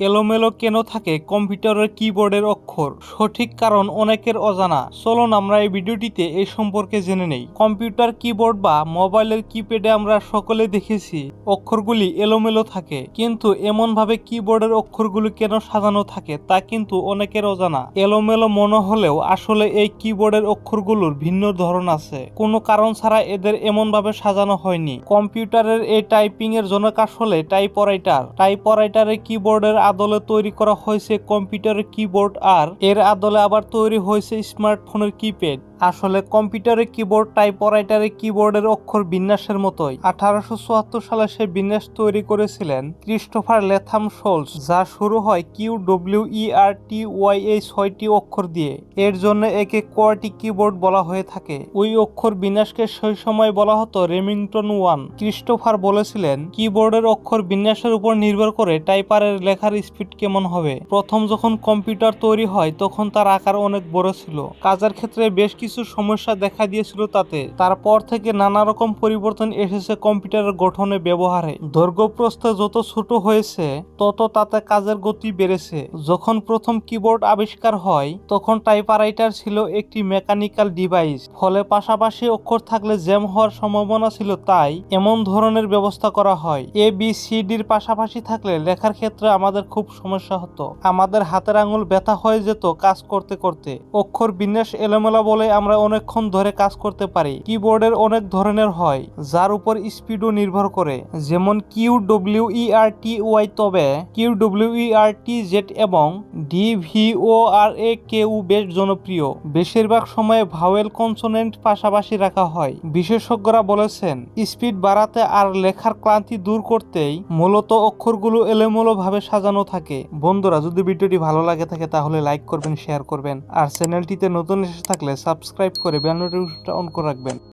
এলোমেলো কেন থাকে কম্পিউটারের কিবোর্ডের অক্ষর? সঠিক কারণ অনেকের অজানা। চলুন আমরা এই ভিডিওটিতে এই সম্পর্কে জেনে নেই। কম্পিউটার কিবোর্ড বা মোবাইলের কিপ্যাডে আমরা সকলে দেখেছি, অক্ষরগুলি এলোমেলো থাকে। কিন্তু এমনভাবে কিবোর্ডের অক্ষরগুলি কেন সাজানো থাকে তা কিন্তু অনেকের অজানা। এলোমেলো মনে হলেও আসলে এই কিবোর্ডের অক্ষরগুলোর ভিন্ন ধরন আছে। কোনো কারণ ছাড়া এদের এমনভাবে সাজানো হয়নি। কম্পিউটারের এই টাইপিং এর জনক আসলে টাইপরাইটার টাইপরাইটারের কিবোর্ডের আদলে তৈরি করা হয়েছে কম্পিউটারের কিবোর্ড আর এর আদলে আবার তৈরি হয়েছে স্মার্টফোনের কিপ্যাড। আসলে কম্পিউটারের কিবোর্ড, টাইপরাইটারে কিবোর্ডের অক্ষর বিন্যাসের মতোই। আঠারোশো চুয়াত্তর সালে সে বিন্যাস তৈরি করেছিলেন ক্রিস্টোফার লেথাম সোলস যা শুরু হয় Q W E R T Y এই ছয়টি অক্ষর দিয়ে। এর জন্য একে কোয়ার্টি কিবোর্ড বলা হয়ে থাকে। ওই অক্ষর বিন্যাসকে সেই সময় বলা হতো রেমিংটন ওয়ান। ক্রিস্টোফার বলেছিলেন, কিবোর্ডের অক্ষর বিন্যাসের উপর নির্ভর করে টাইপারের লেখার স্পিড কেমন হবে। প্রথম যখন কম্পিউটার তৈরি হয়, তখন তার আকার অনেক বড় ছিল। কাজের ক্ষেত্রে বেশ কিছু সমস্যা দেখা দিয়েছিল তাতে। তারপর থেকে নানা রকম পরিবর্তন এসেছে কম্পিউটারের গঠনে ব্যবহারে। দৈর্ঘ্য প্রস্থ যত ছোট হয়েছে, তত তাতে কাজের গতি বেড়েছে। যখন প্রথম কিবোর্ড আবিষ্কার হয়, তখন টাইপারাইটার ছিল একটি মেকানিক্যাল ডিভাইস। ফলে পাশাপাশি অক্ষর থাকলে জ্যাম হওয়ার সম্ভাবনা ছিল, তাই এমন ধরনের ব্যবস্থা করা হয়। এ বি সি ডির পাশাপাশি থাকলে লেখার ক্ষেত্রে আমাদের খুব সমস্যা হতো। আমাদের হাতের আঙুল ব্যথা হয়ে যেত কাজ করতে করতে। অক্ষর বিন্যাস এলোমেলা বলে আমরা অনেকক্ষণ ধরে কাজ করতে পারি। কিবোর্ডের অনেক ধরনের হয়, যার উপর স্পিডও নির্ভর করে। যেমন Q W E R T Y তবে Q W E R T Z এবং D V O R A কেউ বেশ জনপ্রিয়। বেশিরভাগ সময়ে ভাওয়েল কনসোনেন্ট পাশাপাশি রাখা হয়। বিশেষজ্ঞরা বলেছেন, স্পিড বাড়াতে আর লেখার ক্লান্তি দূর করতেই মূলত অক্ষরগুলো এলোমেলো ভাবে সাজানো থাকে। বন্ধুরা, যদি ভিডিওটি ভালো লাগে থাকে তাহলে লাইক করবেন, শেয়ার করবেন। আর চ্যানেলটিতে নতুন এসে থাকলে সাবস্ক্রাইব করে বেল নোটিফিকেশনটা অন করে রাখবেন।